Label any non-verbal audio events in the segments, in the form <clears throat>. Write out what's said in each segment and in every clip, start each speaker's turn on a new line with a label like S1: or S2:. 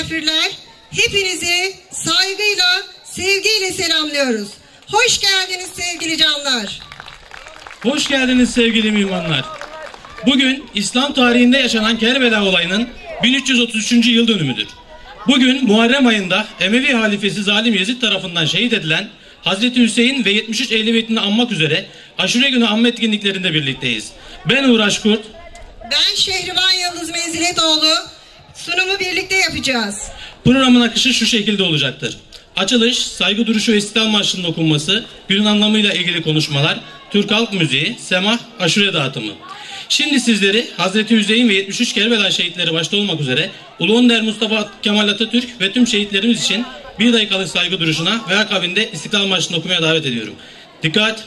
S1: misafirler, hepinizi saygıyla, sevgiyle selamlıyoruz. Hoş geldiniz sevgili canlar.
S2: Hoş geldiniz sevgili müminler. Bugün İslam tarihinde yaşanan Kerbela olayının 1333. yıl dönümüdür. Bugün Muharrem ayında Emevi halifesi Zalim Yezid tarafından şehit edilen Hazreti Hüseyin ve 73 Ehli Beytini anmak üzere aşure günü anma etkinliklerinde birlikteyiz. Ben Uğraş Kurt.
S1: Ben Şehriban Yıldız Meziletoğlu. Sunumu birlikte yapacağız.
S2: Programın akışı şu şekilde olacaktır. Açılış, saygı duruşu ve istiklal marşının okunması, günün anlamıyla ilgili konuşmalar, Türk halk müziği, semah, aşure dağıtımı. Şimdi sizleri Hazreti Hüseyin ve 73 Kerbela şehitleri başta olmak üzere Ulu Önder Mustafa Kemal Atatürk ve tüm şehitlerimiz için bir dakikalık saygı duruşuna ve akabinde istiklal marşını okumaya davet ediyorum. Dikkat!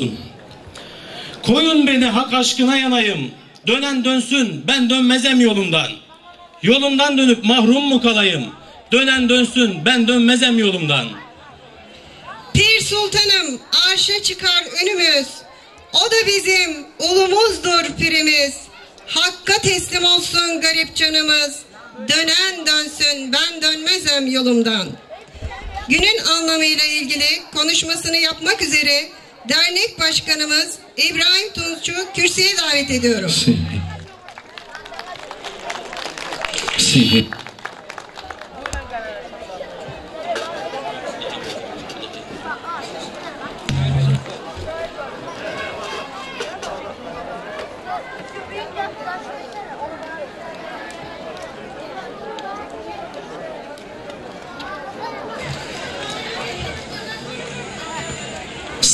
S2: Olsun. Koyun beni hak aşkına yanayım. Dönen dönsün ben dönmezem yolumdan. Yolumdan dönüp mahrum mu kalayım? Dönen dönsün ben dönmezem yolumdan.
S1: Pir Sultanım arşa çıkar önümüz. O da bizim ulumuzdur pirimiz. Hakka teslim olsun garip canımız. Dönen dönsün ben dönmezem yolumdan. Günün anlamıyla ilgili konuşmasını yapmak üzere dernek başkanımız İbrahim Tunç'u kürsüye davet ediyorum.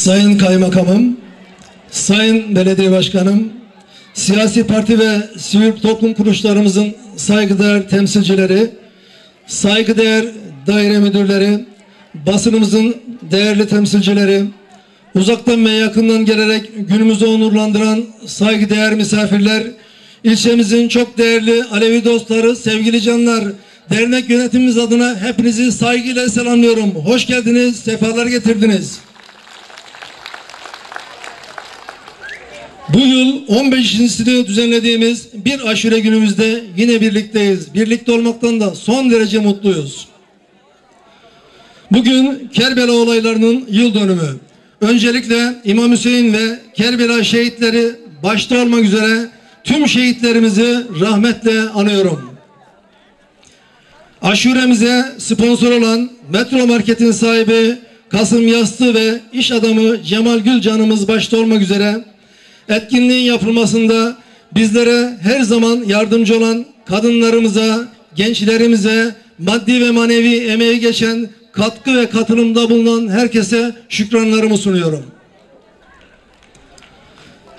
S3: Sayın Kaymakamım, Sayın Belediye Başkanım, siyasi parti ve sivil toplum kuruluşlarımızın saygıdeğer temsilcileri, saygıdeğer daire müdürleri, basınımızın değerli temsilcileri, uzaktan ve yakından gelerek günümüzü onurlandıran saygıdeğer misafirler, ilçemizin çok değerli Alevi dostları, sevgili canlar, dernek yönetimimiz adına hepinizi saygıyla selamlıyorum. Hoş geldiniz, sefalar getirdiniz. Bu yıl 15.sini düzenlediğimiz bir aşure günümüzde yine birlikteyiz. Birlikte olmaktan da son derece mutluyuz. Bugün Kerbela olaylarının yıl dönümü. Öncelikle İmam Hüseyin ve Kerbela şehitleri başta olmak üzere tüm şehitlerimizi rahmetle anıyorum. Aşuremize sponsor olan Metro Market'in sahibi Kasım Yastı ve iş adamı Cemal Gülcan'ımız başta olmak üzere etkinliğin yapılmasında bizlere her zaman yardımcı olan kadınlarımıza, gençlerimize, maddi ve manevi emeği geçen katkı ve katılımda bulunan herkese şükranlarımı sunuyorum.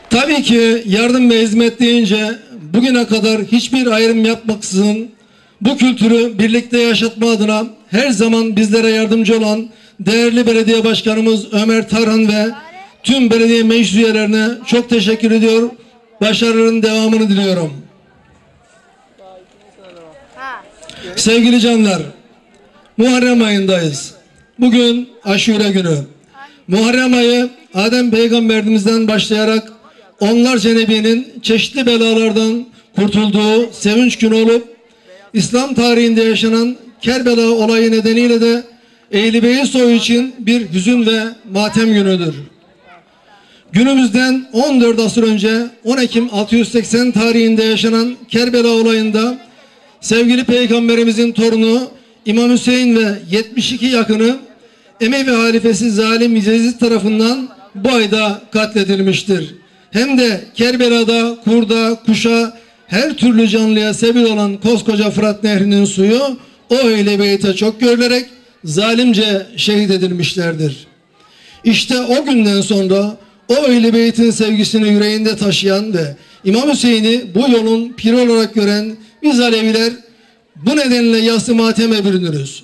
S3: Tabii ki yardım ve hizmet deyince bugüne kadar hiçbir ayrım yapmaksızın Bu kültürü birlikte yaşatma adına her zaman bizlere yardımcı olan değerli belediye başkanımız Ömer Tarhan ve tüm belediye meclis üyelerine çok teşekkür ediyor. Başarıların devamını diliyorum. Sevgili canlar, Muharrem ayındayız. Bugün aşure günü. Muharrem ayı Adem peygamberimizden başlayarak onlarca nebinin çeşitli belalardan kurtulduğu sevinç günü olup İslam tarihinde yaşanan Kerbela olayı nedeniyle de Ehl-i Beyt soyu için bir hüzün ve matem günüdür. Günümüzden 14 asır önce 10 Ekim 680 tarihinde yaşanan Kerbela olayında sevgili peygamberimizin torunu İmam Hüseyin ve 72 yakını Emevi halifesi zalim Yezid tarafından bu ayda katledilmiştir. Hem de Kerbela'da kurda, kuşa, her türlü canlıya sebil olan koskoca Fırat Nehri'nin suyu o ehl beyte çok görülerek zalimce şehit edilmişlerdir. İşte o günden sonra o ehl beytin sevgisini yüreğinde taşıyan ve İmam Hüseyin'i bu yolun piri olarak gören biz Aleviler bu nedenle yası mateme bürünürüz.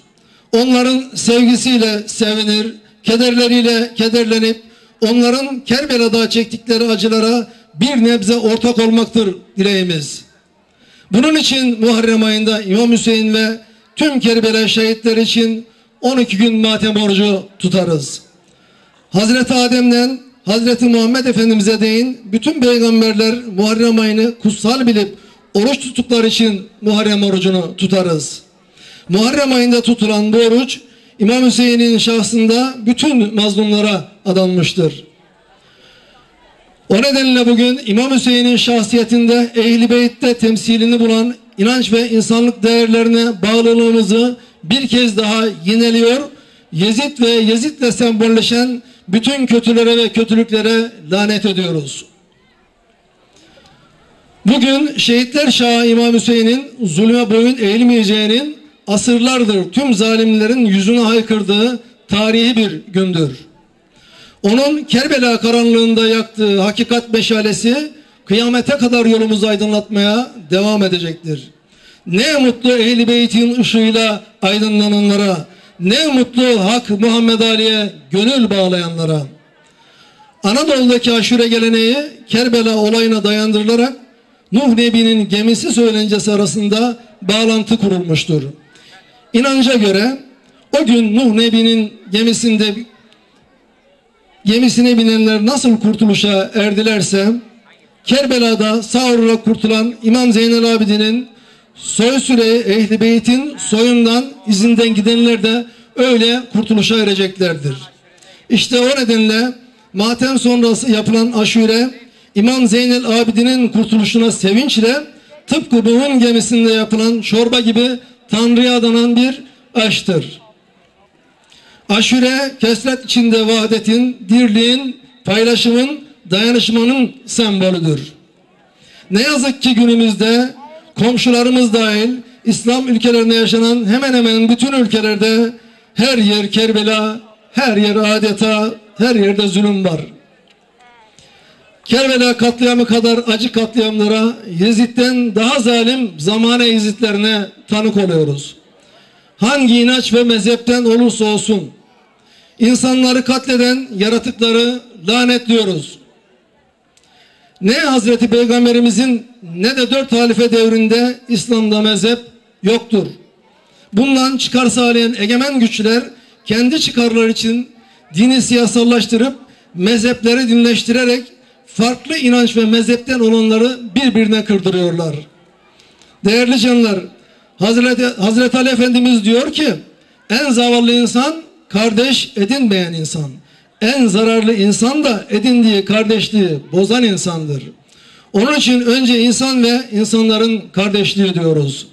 S3: Onların sevgisiyle sevinir, kederleriyle kederlenip onların Kerbela'da çektikleri acılara bir nebze ortak olmaktır dileğimiz. Bunun için Muharrem ayında İmam Hüseyin ve tüm Kerbela şehitler için 12 gün matem orucu tutarız. Hazreti Adem'den Hazreti Muhammed Efendimiz'e değin bütün peygamberler Muharrem ayını kutsal bilip oruç tuttukları için Muharrem orucunu tutarız. Muharrem ayında tutulan bu oruç İmam Hüseyin'in şahsında bütün mazlumlara adanmıştır. O nedenle bugün İmam Hüseyin'in şahsiyetinde Ehl-i Beyt'te temsilini bulan inanç ve insanlık değerlerine bağlılığımızı bir kez daha yineliyor. Yezid ve Yezid'le sembolleşen bütün kötülere ve kötülüklere lanet ediyoruz. Bugün şehitler Şahı İmam Hüseyin'in zulme boyun eğilmeyeceğinin asırlardır tüm zalimlerin yüzüne haykırdığı tarihi bir gündür. Onun Kerbela karanlığında yaktığı hakikat meşalesi kıyamete kadar yolumuzu aydınlatmaya devam edecektir. Ne mutlu Ehl-i Beyt'in ışığıyla aydınlananlara, ne mutlu Hak Muhammed Ali'ye gönül bağlayanlara. Anadolu'daki aşure geleneği Kerbela olayına dayandırılarak Nuh Nebi'nin gemisi söylencesi arasında bağlantı kurulmuştur. İnanca göre o gün Nuh Nebi'nin gemisinde gemisine binenler nasıl kurtuluşa erdilerse Kerbela'da sağ olarak kurtulan İmam Zeynel Abidin'in soy süreyi Ehli Beyt'in soyundan izinden gidenler de öyle kurtuluşa ereceklerdir. İşte o nedenle matem sonrası yapılan aşure İmam Zeynel Abidin'in kurtuluşuna sevinçle tıpkı Nuh'un gemisinde yapılan çorba gibi Tanrı'ya adanan bir aştır. Aşure kesret içinde vahdetin, dirliğin, paylaşımın, dayanışmanın sembolüdür. Ne yazık ki günümüzde komşularımız dahil İslam ülkelerinde yaşanan hemen hemen bütün ülkelerde her yer Kerbela, her yer adeta, her yerde zulüm var. Kerbela katliamı kadar acı katliamlara Yezid'den daha zalim zamane Yezidlerine tanık oluyoruz. Hangi inanç ve mezhepten olursa olsun insanları katleden yaratıkları lanetliyoruz. Ne Hazreti Peygamberimizin ne de dört halife devrinde İslam'da mezhep yoktur. Bundan çıkar sağlayan egemen güçler kendi çıkarları için dini siyasallaştırıp mezhepleri dinleştirerek farklı inanç ve mezhepten olanları birbirine kırdırıyorlar. Değerli canlar, Hazreti, Hazreti Ali Efendimiz diyor ki en zavallı insan kardeş edinmeyen insan. En zararlı insan da edindiği kardeşliği bozan insandır. Onun için önce insan ve insanların kardeşliği diyoruz.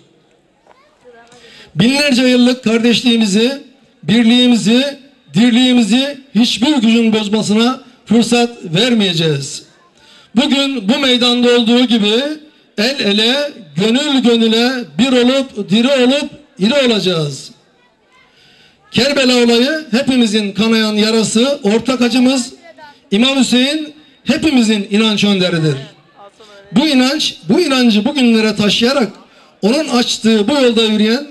S3: Binlerce yıllık kardeşliğimizi, birliğimizi, dirliğimizi hiçbir gücün bozmasına fırsat vermeyeceğiz. Bugün bu meydanda olduğu gibi el ele, gönül gönüle bir olup, diri olup, iri olacağız. Kerbela olayı hepimizin kanayan yarası, ortak acımız. İmam Hüseyin hepimizin inanç önderidir. Bu inanç, bu inancı bugünlere taşıyarak onun açtığı bu yolda yürüyen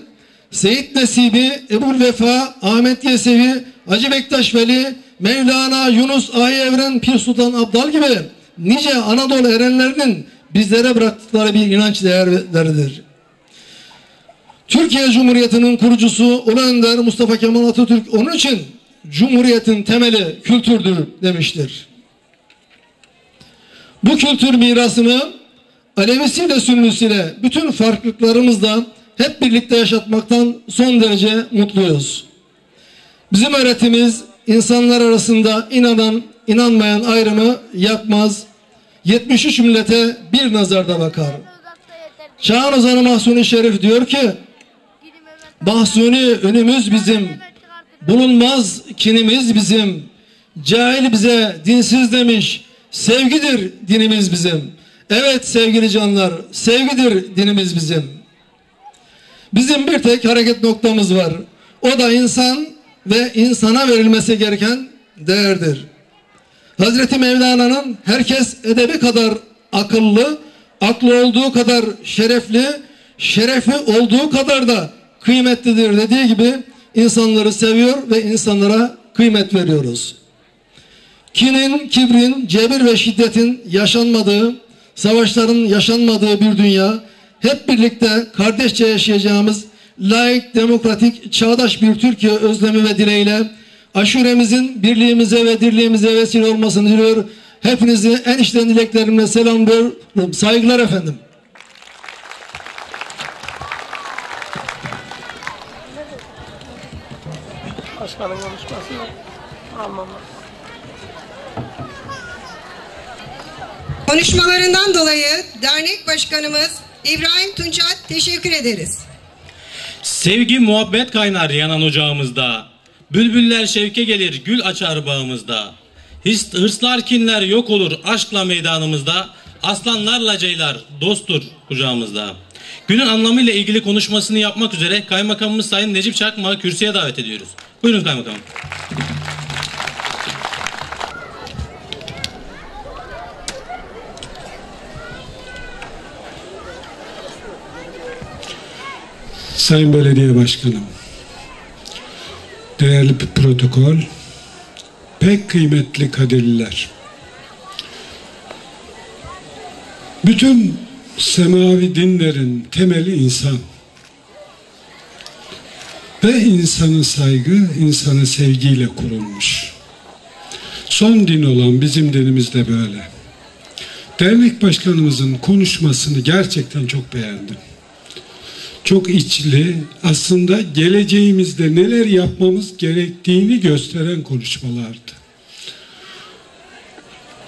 S3: Seyit Nesibi, Ebul Vefa, Ahmet Yesevi, Hacı Bektaş Veli, Mevlana, Yunus, Ahi Evren, Pir Sultan Abdal gibi nice Anadolu erenlerinin bizlere bıraktıkları bir inanç değerleridir. Türkiye Cumhuriyeti'nin kurucusu Ulu Önder Mustafa Kemal Atatürk onun için Cumhuriyetin temeli kültürdür demiştir. Bu kültür mirasını Alevisiyle Sünnüsüyle bütün farklılıklarımızla hep birlikte yaşatmaktan son derece mutluyuz. Bizim öğretimiz insanlar arasında inanan, inanmayan ayrımı yapmaz. 73 millete bir nazarda bakar. Çağın ozanı Mahsuni Şerif diyor ki Mahsuni önümüz bizim. Bulunmaz kinimiz bizim. Cahil bize dinsiz demiş. Sevgidir dinimiz bizim. Evet sevgili canlar sevgidir dinimiz bizim. Bizim bir tek hareket noktamız var. O da insan ve insana verilmesi gereken değerdir. Hazreti Mevlana'nın herkes edebi kadar akıllı aklı olduğu kadar şerefli şerefi olduğu kadar da kıymetlidir dediği gibi insanları seviyor ve insanlara kıymet veriyoruz. Kinin, kibrin, cebir ve şiddetin yaşanmadığı, savaşların yaşanmadığı bir dünya, hep birlikte kardeşçe yaşayacağımız layık, demokratik, çağdaş bir Türkiye özlemi ve dileğiyle aşuremizin birliğimize ve dirliğimize vesile olmasını diliyor. Hepinizi en içten dileklerimle selamlıyorum. Saygılar efendim.
S4: Başkanın konuşmasını almam
S1: Konuşmalarından dolayı dernek başkanımız İbrahim Tunç'a teşekkür ederiz.
S2: Sevgi muhabbet kaynar yanan ocağımızda. Bülbüller şevke gelir gül açar bağımızda. His, hırslar kinler yok olur aşkla meydanımızda. Aslanlarla ceylar dosttur kucağımızda. Günün anlamıyla ilgili konuşmasını yapmak üzere Kaymakamımız Sayın Necip Çakmak'ı kürsüye davet ediyoruz. Buyurun Kaymakamım.
S5: Sayın Belediye Başkanım, değerli protokol, pek kıymetli kadirliler. Bütün semavi dinlerin temeli insan. Ve insanı saygı, insanı sevgiyle kurulmuş. Son din olan bizim dinimiz de böyle. Dernek başkanımızın konuşmasını gerçekten çok beğendim. Çok içli, aslında geleceğimizde neler yapmamız gerektiğini gösteren konuşmalardı.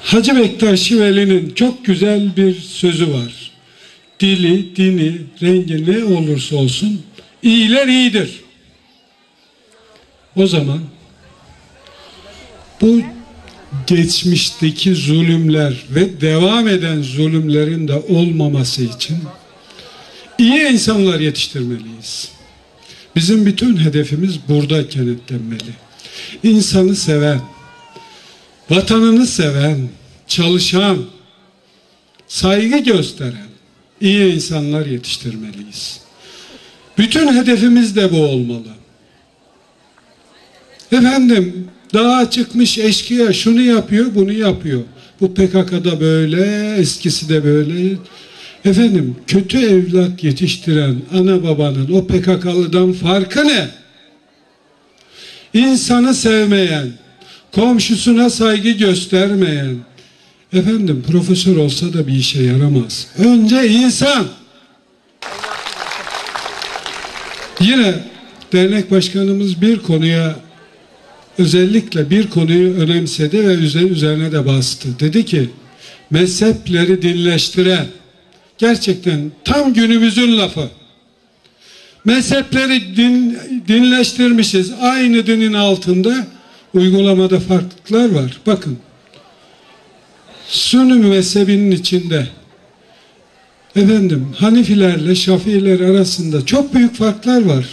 S5: Hacı Bektaş Veli'nin çok güzel bir sözü var. Dili, dini, rengi ne olursa olsun iyiler iyidir. O zaman bu geçmişteki zulümler ve devam eden zulümlerin de olmaması için iyi insanlar yetiştirmeliyiz. Bizim bütün hedefimiz burada kenetlenmeli. İnsanı seven, vatanını seven, çalışan, saygı gösteren iyi insanlar yetiştirmeliyiz. Bütün hedefimiz de bu olmalı. Efendim daha çıkmış eşkıya şunu yapıyor bunu yapıyor. Bu PKK'da böyle eskisi de böyle. Efendim kötü evlat yetiştiren ana babanın o PKK'lıdan farkı ne? İnsanı sevmeyen, komşusuna saygı göstermeyen, efendim profesör olsa da bir işe yaramaz. Önce insan. Yine dernek başkanımız bir konuya özellikle bir konuyu önemsedi ve üzerine de bastı. Dedi ki mezhepleri dinleştiren gerçekten tam günümüzün lafı. Mezhepleri din, dinleştirmişiz. Aynı dinin altında uygulamada farklılıklar var. Bakın Sünni mezhebinin içinde efendim Hanifilerle Şafiiler arasında çok büyük farklar var.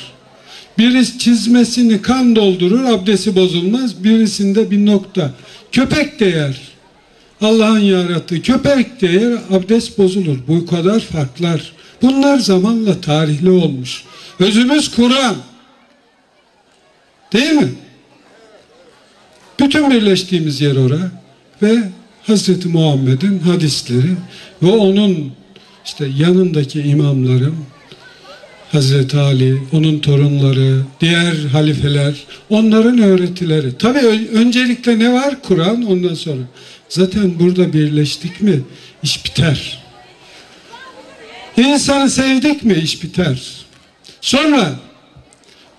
S5: Biri çizmesini kan doldurur, abdesti bozulmaz. Birisinde bir nokta. Köpek de yer. Allah'ın yarattığı köpek de yer, abdest bozulur. Bu kadar farklar Bunlar zamanla tarihli olmuş. Özümüz Kur'an. Değil mi? Bütün birleştiğimiz yer ora ve Hazreti Muhammed'in hadisleri ve onun işte yanındaki imamların Hazreti Ali, onun torunları, diğer halifeler, onların öğretileri. Tabi öncelikle ne var? Kur'an ondan sonra. Zaten burada birleştik mi iş biter. İnsanı sevdik mi iş biter. Sonra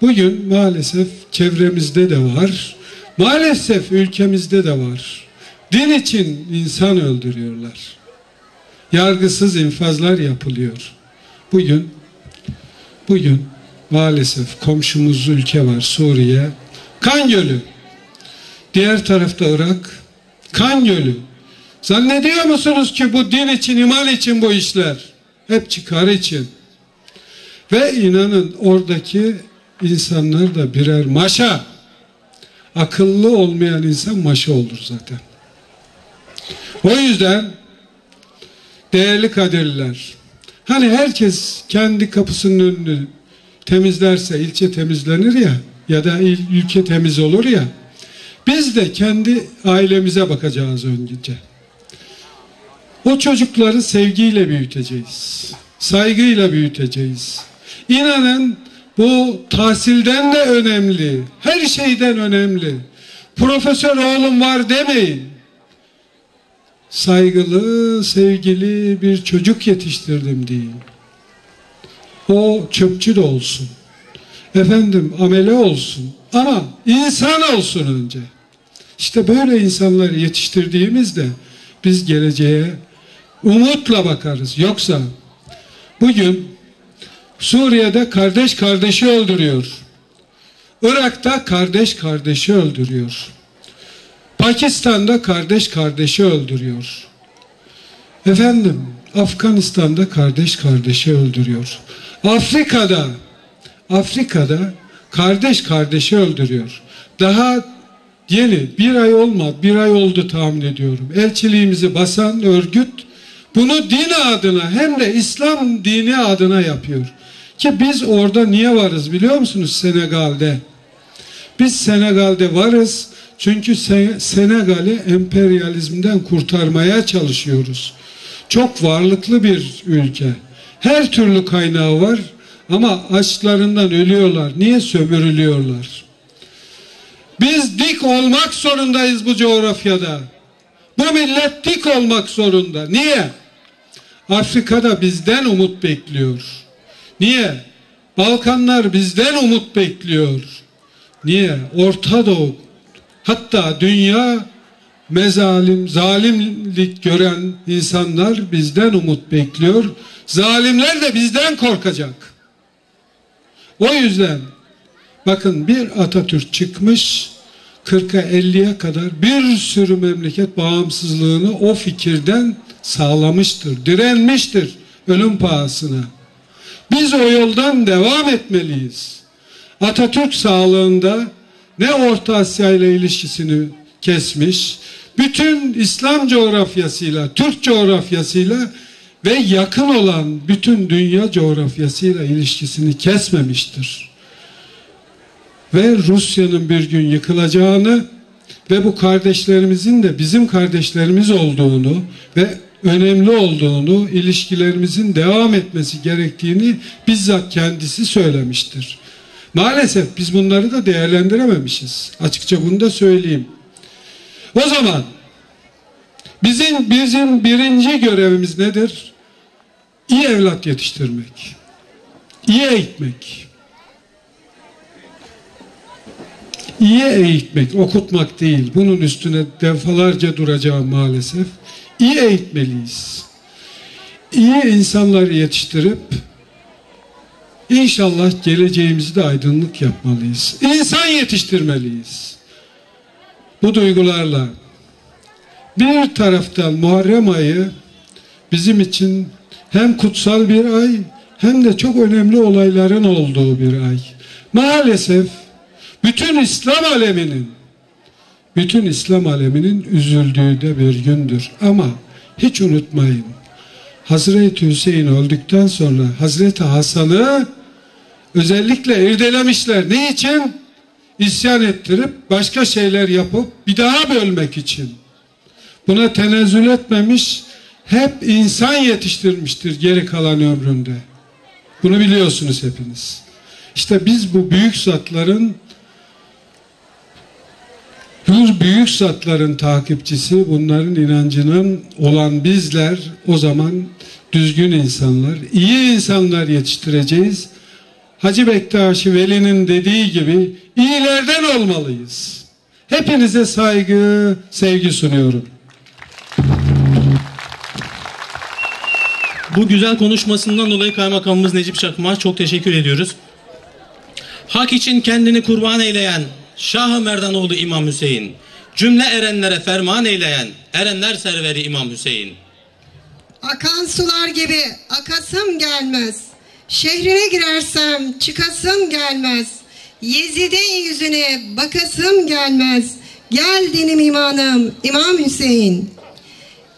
S5: bugün maalesef çevremizde de var. Maalesef ülkemizde de var. Din için insan öldürüyorlar. Yargısız infazlar yapılıyor. Bugün bugün maalesef komşumuz ülke var Suriye. Kan gölü. Diğer tarafta Irak. Kan gölü. Zannediyor musunuz ki bu din için, iman için bu işler? Hep çıkar için. Ve inanın oradaki insanlar da birer maşa. Akıllı olmayan insan maşa olur zaten. O yüzden değerli kadirler hani herkes kendi kapısının önünü temizlerse ilçe temizlenir ya ya da il, ülke temiz olur ya biz de kendi ailemize bakacağız önce. O çocukları sevgiyle büyüteceğiz. Saygıyla büyüteceğiz. İnanın bu tahsilden de önemli. Her şeyden önemli. Profesör oğlum var demeyin. Saygılı, sevgili bir çocuk yetiştirdim deyin. O çöpçü de olsun. Efendim amele olsun. Ama insan olsun önce. İşte böyle insanları yetiştirdiğimizde biz geleceğe umutla bakarız. Yoksa bugün Suriye'de kardeş kardeşi öldürüyor. Irak'ta kardeş kardeşi öldürüyor. Pakistan'da kardeş kardeşi öldürüyor. Efendim Afganistan'da kardeş kardeşi öldürüyor. Afrika'da Afrika'da kardeş kardeşi öldürüyor. Daha yeni bir ay olmadı, bir ay oldu tahmin ediyorum. Elçiliğimizi basan örgüt bunu din adına hem de İslam dini adına yapıyor. Ki biz orada niye varız biliyor musunuz Senegal'de? Biz Senegal'de varız çünkü Senegal'i emperyalizmden kurtarmaya çalışıyoruz. Çok varlıklı bir ülke. Her türlü kaynağı var ama açlarından ölüyorlar. Niye sömürülüyorlar? Biz dik olmak zorundayız bu coğrafyada. Bu millet dik olmak zorunda. Niye? Afrika'da bizden umut bekliyor. Niye? Balkanlar bizden umut bekliyor. Niye? Orta Doğu hatta dünya mezalim, zalimlik gören insanlar bizden umut bekliyor. Zalimler de bizden korkacak. O yüzden bakın bir Atatürk çıkmış 40'a 50'ye kadar bir sürü memleket bağımsızlığını o fikirden sağlamıştır, direnmiştir ölüm pahasına. Biz o yoldan devam etmeliyiz. Atatürk sağlığında ne Orta Asya ile ilişkisini kesmiş, bütün İslam coğrafyasıyla, Türk coğrafyasıyla ve yakın olan bütün dünya coğrafyasıyla ilişkisini kesmemiştir. Ve Rusya'nın bir gün yıkılacağını ve bu kardeşlerimizin de bizim kardeşlerimiz olduğunu ve önemli olduğunu, ilişkilerimizin devam etmesi gerektiğini bizzat kendisi söylemiştir. Maalesef biz bunları da değerlendirememişiz. Açıkça bunu da söyleyeyim. O zaman bizim bizim birinci görevimiz nedir? İyi evlat yetiştirmek. İyi eğitmek. İyi eğitmek, okutmak değil. Bunun üstüne defalarca duracağım maalesef iyi eğitmeliyiz. İyi insanları yetiştirip inşallah geleceğimizde aydınlık yapmalıyız. İnsan yetiştirmeliyiz. Bu duygularla bir taraftan Muharrem ayı bizim için hem kutsal bir ay hem de çok önemli olayların olduğu bir ay. Maalesef bütün İslam aleminin bütün İslam aleminin üzüldüğü de bir gündür. Ama hiç unutmayın. Hazreti Hüseyin öldükten sonra Hazreti Hasan'ı özellikle irdelemişler. Ne için? İsyan ettirip başka şeyler yapıp bir daha bölmek için. Buna tenezzül etmemiş, hep insan yetiştirmiştir geri kalan ömründe. Bunu biliyorsunuz hepiniz. İşte biz bu büyük zatların bu büyük zatların takipçisi, bunların inancının olan bizler o zaman düzgün insanlar, iyi insanlar yetiştireceğiz. Hacı Bektaşi Veli'nin dediği gibi iyilerden olmalıyız. Hepinize saygı, sevgi sunuyorum.
S2: Bu güzel konuşmasından dolayı Kaymakamımız Necip Çakmak'a çok teşekkür ediyoruz. Hak için kendini kurban eyleyen Şah-ı Merdanoğlu İmam Hüseyin, cümle erenlere ferman eyleyen erenler serveri İmam Hüseyin.
S1: Akan sular gibi akasım gelmez. Şehrine girersem çıkasım gelmez. Yezid'in yüzüne bakasım gelmez. Gel dinim imanım İmam Hüseyin.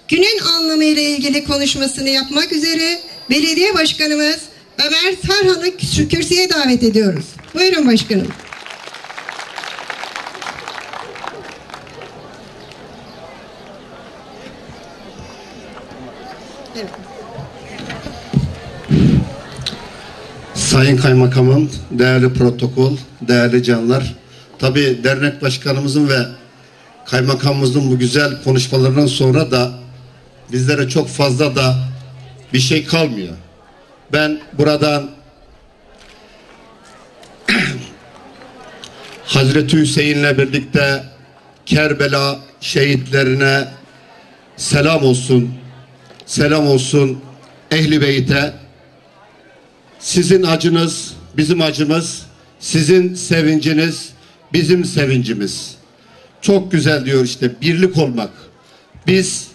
S1: Günün anlamı ile ilgili konuşmasını yapmak üzere belediye başkanımız Ömer Tarhan'ı kürsüye davet ediyoruz. Buyurun başkanım. Evet.
S6: Sayın Kaymakamım, değerli protokol, değerli canlar. Tabi dernek başkanımızın ve kaymakamımızın bu güzel konuşmalarından sonra da bizlere çok fazla da bir şey kalmıyor. Ben buradan <clears throat> Hazreti Hüseyin'le birlikte Kerbela şehitlerine selam olsun. Selam olsun Ehli Beyt'e. Sizin acınız bizim acımız, sizin sevinciniz bizim sevincimiz. Çok güzel diyor işte birlik olmak. Biz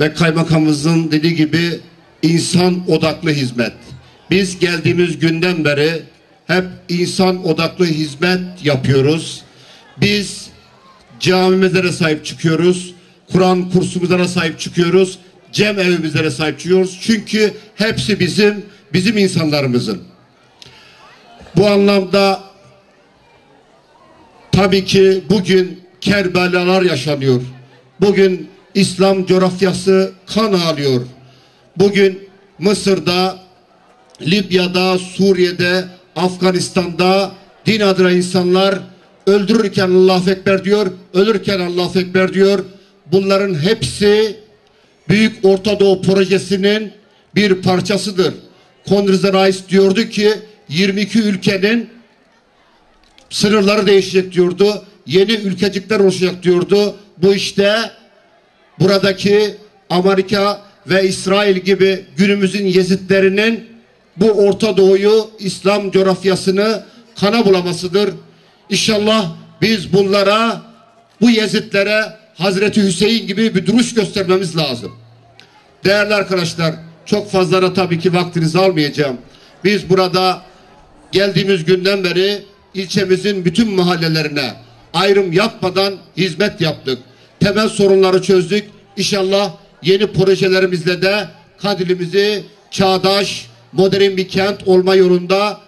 S6: ve kaymakamımızın dediği gibi insan odaklı hizmet. Biz geldiğimiz günden beri hep insan odaklı hizmet yapıyoruz. Biz camimizlere sahip çıkıyoruz. Kur'an kursumuzlara sahip çıkıyoruz. Cem evimizlere sahip çıkıyoruz. Çünkü hepsi bizim bizim insanlarımızın. Bu anlamda tabii ki bugün Kerbelalar yaşanıyor. Bugün İslam coğrafyası kan ağlıyor. Bugün Mısır'da, Libya'da, Suriye'de, Afganistan'da din adına insanlar öldürürken Allahu Ekber diyor, ölürken Allahu Ekber diyor. Bunların hepsi Büyük Orta Doğu Projesi'nin bir parçasıdır. Condoleezza Rice diyordu ki 22 ülkenin sınırları değişecek diyordu. Yeni ülkecikler olacak diyordu. Bu işte buradaki Amerika ve İsrail gibi günümüzün Yezidlerinin bu Orta Doğu'yu İslam coğrafyasını kana bulamasıdır. İnşallah biz bunlara bu Yezidlere Hazreti Hüseyin gibi bir duruş göstermemiz lazım. Değerli arkadaşlar çok fazla da tabii ki vaktinizi almayacağım. Biz burada geldiğimiz günden beri ilçemizin bütün mahallelerine ayrım yapmadan hizmet yaptık. Temel sorunları çözdük. İnşallah yeni projelerimizle de Kadilimizi çağdaş, modern bir kent olma yolunda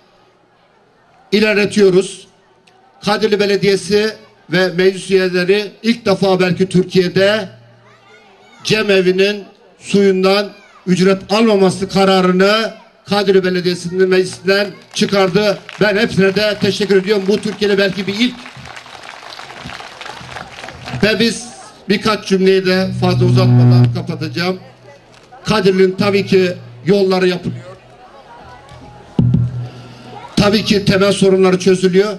S6: ilerletiyoruz. Kadirli Belediyesi ve meclis üyeleri ilk defa belki Türkiye'de Cem evinin suyundan ücret almaması kararını Kadirli Belediyesi'nin meclisinden çıkardı. Ben hepsine de teşekkür ediyorum. Bu Türkiye'de belki bir ilk. Ve biz birkaç cümleyi de fazla uzatmadan kapatacağım. Kadirli'nin tabii ki yolları yapılıyor. Tabii ki temel sorunları çözülüyor.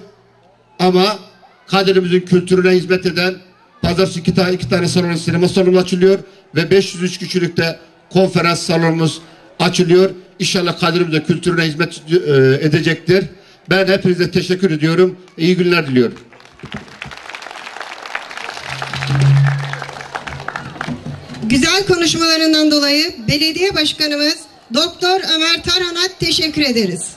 S6: Ama Kadir'imizin kültürüne hizmet eden pazartesi iki tane, iki tane salon sinema salonu açılıyor ve 503 kişilikte konferans salonumuz açılıyor. İnşallah Kadir'imiz de kültürüne hizmet e, edecektir. Ben hepinize teşekkür ediyorum. İyi günler diliyorum.
S1: Güzel konuşmalarından dolayı belediye başkanımız Doktor Ömer Tarhan'a teşekkür ederiz.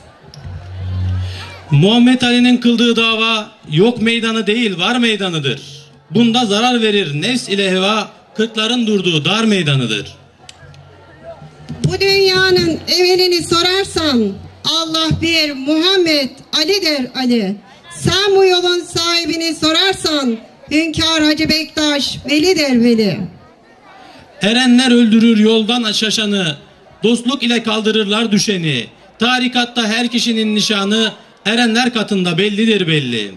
S2: Muhammed Ali'nin kıldığı dava yok meydanı değil var meydanıdır. Bunda zarar verir nefs ile heva kırkların durduğu dar meydanıdır.
S1: Bu dünyanın evelini sorarsan Allah bir Muhammed Ali'dir Ali. Sen bu yolun sahibini sorarsan Hünkar Hacı Bektaş Velidir Veli.
S2: Erenler öldürür yoldan şaşanı, dostluk ile kaldırırlar düşeni. Tarikatta her kişinin nişanı, erenler katında bellidir belli.